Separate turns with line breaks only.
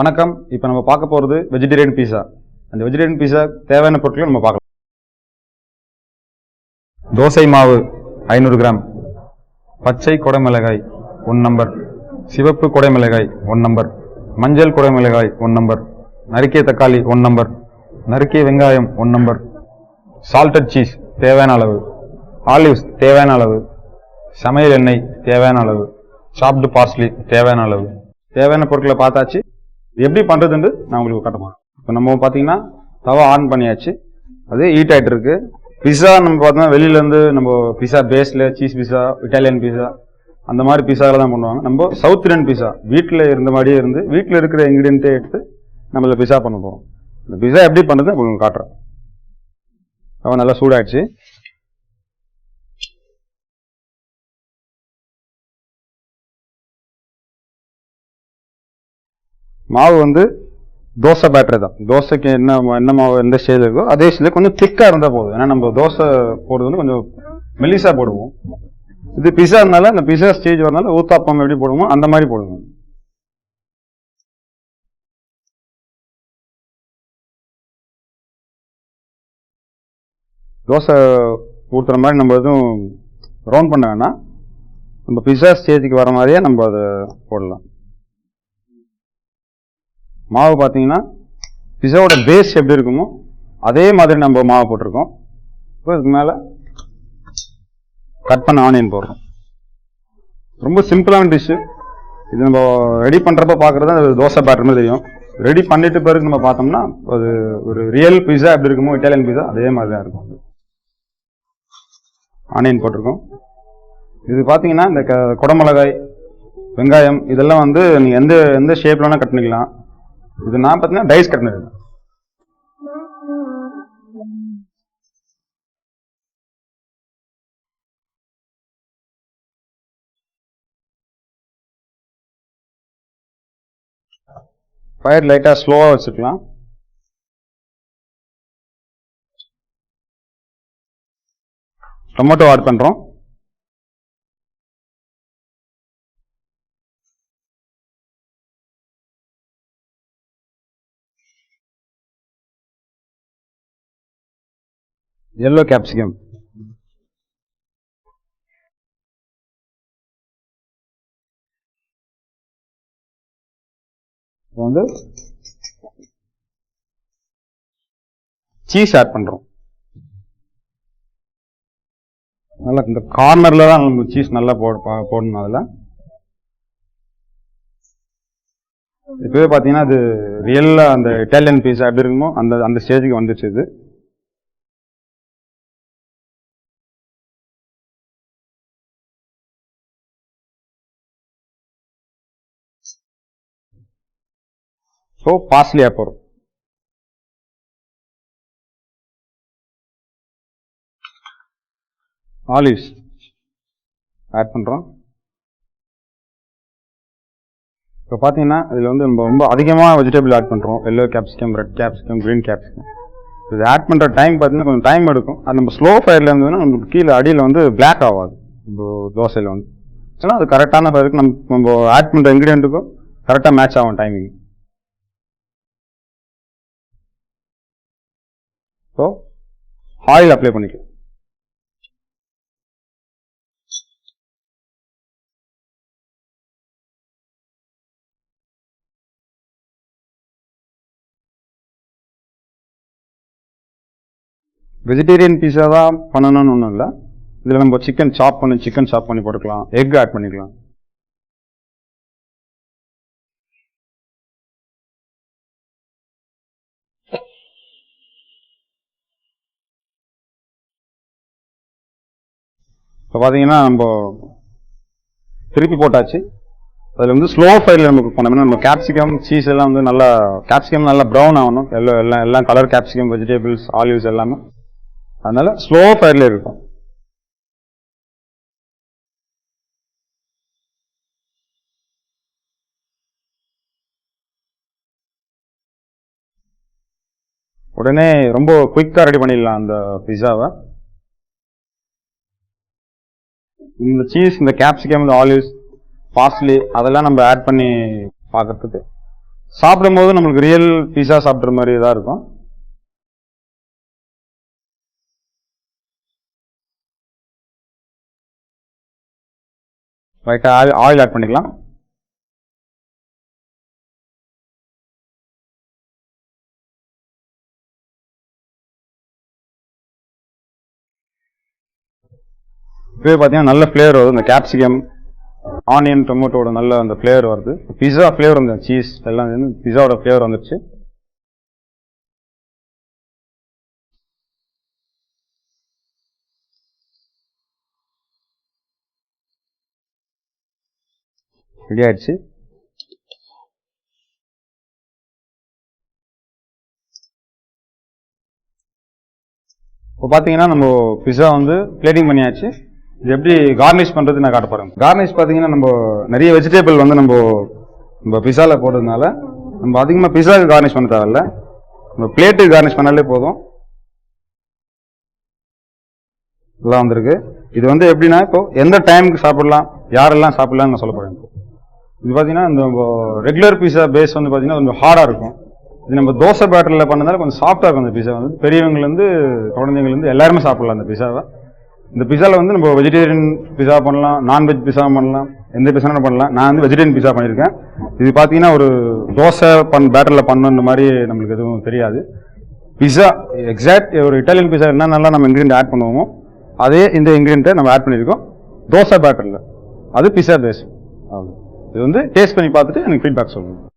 வணக்கம். இப்போ நம்ம பார்க்க போகிறது வெஜிடேரியன் பீஸா அந்த வெஜிடேரியன் பீஸா தேவையான பொருட்களை நம்ம பார்க்கலாம். தோசை மாவு ஐநூறு கிராம். பச்சை குடைமிளகாய் ஒன் நம்பர் சிவப்பு குடைமிளகாய் ஒன் நம்பர் மஞ்சள் குடைமிளகாய் ஒன் நம்பர் நறுக்கிய தக்காளி ஒன் நம்பர் நறுக்கிய வெங்காயம் ஒன் நம்பர் சால்டட் சீஸ் தேவையான அளவு. ஆலிவ்ஸ் தேவையான அளவு. சமையல் எண்ணெய் தேவையான அளவு. சாப்டு பார்ஸ்லி தேவையான அளவு. தேவையான பொருட்களை பார்த்தாச்சு. எப்படி பண்றதுன்னு நான் உங்களுக்கு காட்டுறேன் இப்போ நம்ம பார்த்தீங்கன்னா தவா ஆன் பண்ணியாச்சு. அது ஹீட் ஆகிட்டு இருக்கு. பிஸா நம்ம பார்த்தோம்னா வெளியிலேருந்து நம்ம பிஸா பேஸில் சீஸ் பிஸா இட்டாலியன் பிஸா அந்த மாதிரி பிஸாவில் தான் பண்ணுவாங்க. நம்ம சவுத் இண்டியன் பிஸா வீட்டில் இருந்த மாதிரியே இருந்து வீட்டில் இருக்கிற இன்க்ரீடியன்ட்டே எடுத்து நம்ம இதில் பிஸா பண்ண போகிறோம் இந்த பிஸா எப்படி பண்ணுறது உங்களுக்கு காட்டுறேன். அவன் நல்லா சூடாயிடுச்சு. மாவு வந்து தோசை பேட்டரி தான். தோசைக்கு என்ன என்ன மாவு எந்த ஸ்டேஜ் இருக்கோ அதே ஸ்டேஜ் கொஞ்சம் திக்காக இருந்தால் போதும். ஏன்னா நம்ம தோசை போடுறது வந்து கொஞ்சம் மெலிசாக போடுவோம். இது பிஸா இருந்தால அந்த பிஸா ஸ்டேஜ் வரனால ஊத்தாப்பம் எப்படி போடுவோமோ அந்த மாதிரி போடுவோம். தோசை ஊற்றுற மாதிரி நம்ம எதுவும் ரவுண்ட் பண்ண வேணாம். நம்ம பிஸா ஸ்டேஜுக்கு வர மாதிரியே நம்ம அதை போடலாம். மாவு பார்த்தீங்கன்னா பிஸாவோட பேஸ் எப்படி இருக்குமோ அதே மாதிரி நம்ம மாவு போட்டிருக்கோம். இப்போ இதுக்கு மேலே கட் பண்ண ஆனியன் போடுறோம். ரொம்ப சிம்பிளான டிஷ்ஷு இது நம்ம ரெடி பண்ணுறப்ப பார்க்குறது அது தோசை பேட்டர் மாதிரி தெரியும். ரெடி பண்ணிட்டு பிறகு நம்ம பார்த்தோம்னா அது ஒரு ரியல் பிஸா எப்படி இருக்குமோ இட்டாலியன் பிஸா அதே மாதிரி தான் இருக்கும். ஆனியன் போட்டிருக்கோம். இது பார்த்தீங்கன்னா இந்த க குடமிளகாய் வெங்காயம் இதெல்லாம் வந்து நீங்கள் எந்த எந்த ஷேப்ல வேணால் கட் பண்ணிக்கலாம். இது நான் பார்த்தீங்கன்னா டைஸ் கட் ஃபயர் லைட்டாக ஸ்லோவாக வச்சுக்கலாம். டொமேட்டோ ஆட் பண்ணுறோம் எல்லோ கேப்சிகம் இப்போ வந்து சீஸ் ஆட் பண்றோம். நல்லா இந்த கார்னர்ல தான் சீஸ் நல்லா போட போடணும் அதில். இப்போவே பார்த்தீங்கன்னா அது ரியலாக அந்த இட்டாலியன் பீஸா எப்படி இருக்குமோ அந்த அந்த ஸ்டேஜுக்கு வந்துச்சு இது. ஸோ பாஸ்லியாக போகிறோம் ஆலிவ்ஸ் ஆட் பண்ணுறோம் இப்போ பார்த்தீங்கன்னா இதில் வந்து நம்ம ரொம்ப அதிகமாக வெஜிடபிள் ஆட் பண்ணுறோம் yellow capsicum red capsicum green capsicum இது ஆட் பண்ணுற டைம் பார்த்தீங்கன்னா கொஞ்சம் டைம் எடுக்கும். அது நம்ம ஸ்லோ ஃபயரில் இருந்ததுன்னா நமக்கு கீழே அடியில் வந்து பிளாக் ஆகாது. இப்போ தோசையில் வந்து. ஏன்னா அது கரெக்டான ஃபயருக்கு நம்ம நம்ம ஆட் பண்ணுற இன்க்ரீடியண்ட்டுக்கும் கரெக்டாக மேட்ச் ஆகும் டைமிங் ஸோ ஆயில் அப்ளை பண்ணிக்கலாம் வெஜிடேரியன் பீஸா தான் பண்ணணும்னு ஒன்றும் இல்லை. இதில் நம்ம சிக்கன் சாப் பண்ணி சிக்கன் சாப் பண்ணி போட்டுக்கலாம். எக் ஆட் பண்ணிக்கலாம். இப்போ பார்த்தீங்கன்னா நம்ம திருப்பி போட்டாச்சு. அதில் வந்து ஸ்லோ ஃபயரில் நம்ம போனோம்னா நம்ம கேப்சிகம் சீஸ் எல்லாம் வந்து நல்லா கேப்சிகம் நல்லா ப்ரௌன் ஆகணும். எல்லாம் எல்லாம் எல்லாம் கலர் கேப்சிகம் வெஜிடபிள்ஸ் ஆலிவ்ஸ் எல்லாமே. அதனால் ஸ்லோ ஃபயரில் இருக்கும். உடனே ரொம்ப குயிக்காக ரெடி பண்ணிடலாம் அந்த பிஸாவை இந்த சீஸ் இந்த கேப்சிகம் இந்த ஆலிவ்ஸ் பார்ஸ்லி அதெல்லாம் நம்ம ஆட் பண்ணி பார்க்கறதுக்கு.
சாப்பிடும்போது நம்மளுக்கு ரியல் பீஸா சாப்பிட்ற மாதிரி தான் இருக்கும். ரைட்டாக ஆயில் ஆயில் ஆட் பண்ணிக்கலாம். இப்போ பார்த்தீங்கன்னா நல்ல ஃப்ளேவர் வருது. இந்த கேப்சிகம் ஆனியன் டொமேட்டோட நல்ல அந்த ஃப்ளேவர் வருது. பிஸா ஃப்ளேவர் வந்து சீஸ் எல்லாம் வந்து பிஸாவோட ஃப்ளேவர் வந்துருச்சு. ரெடி ஆயிடுச்சு. இப்போ பார்த்தீங்கன்னா நம்ம பிஸா வந்து பிளேட்டிங் பண்ணியாச்சு. இது எப்படி கார்னிஷ் பண்ணுறது நான் காட்ட போகிறேன் கார்னிஷ் பார்த்தீங்கன்னா நம்ம நிறைய வெஜிடபிள் வந்து நம்ம நம்ம பிஸாவில் போடுறதுனால நம்ம அதிகமாக பிஸாவுக்கு கார்னிஷ் பண்ண தேவையில்ல. நம்ம பிளேட்டுக்கு கார்னிஷ் பண்ணாலே போதும். எல்லாம் வந்திருக்கு. இது வந்து எப்படின்னா இப்போ எந்த டைமுக்கு சாப்பிடலாம் யாரெல்லாம் சாப்பிடலாம்னு நான் சொல்ல போகிறேன் இது பார்த்தீங்கன்னா இந்த ரெகுலர் பீஸா பேஸ் வந்து பார்த்தீங்கன்னா கொஞ்சம் ஹார்டாக இருக்கும். இது நம்ம தோசை பேட்டரில் பண்ணதால கொஞ்சம் சாஃப்டாக இருக்கும் அந்த பீஸா வந்து. பெரியவங்கலேருந்து குழந்தைங்கலேருந்து எல்லாருமே சாப்பிடலாம் அந்த பீஸாவை இந்த பிஸாவில் வந்து நம்ம வெஜிடேரியன் பிஸா பண்ணலாம் நான்வெஜ் பிஸா பண்ணலாம் எந்த பிஸாவும் பண்ணலாம். நான் வந்து வெஜிடேரியன் பிஸா பண்ணியிருக்கேன். இது பார்த்தீங்கன்னா ஒரு தோசை பண் பேட்டரில் பண்ணணுன்ற மாதிரி நம்மளுக்கு எதுவும் தெரியாது. பிஸா எக்ஸாக்ட் ஒரு இட்டாலியன் பிஸா என்னென்னலாம் நம்ம இன்க்ரீடியன்ட் ஆட் பண்ணுவோமோ அதே இந்த இன்க்ரீடியண்ட்டை நம்ம ஆட் பண்ணியிருக்கோம். தோசை பேட்டரில் அது பிஸா பேஸ் ஆகும் இது வந்து டேஸ்ட் பண்ணி பார்த்துட்டு எனக்கு ஃபீட்பேக் சொல்லுங்கள்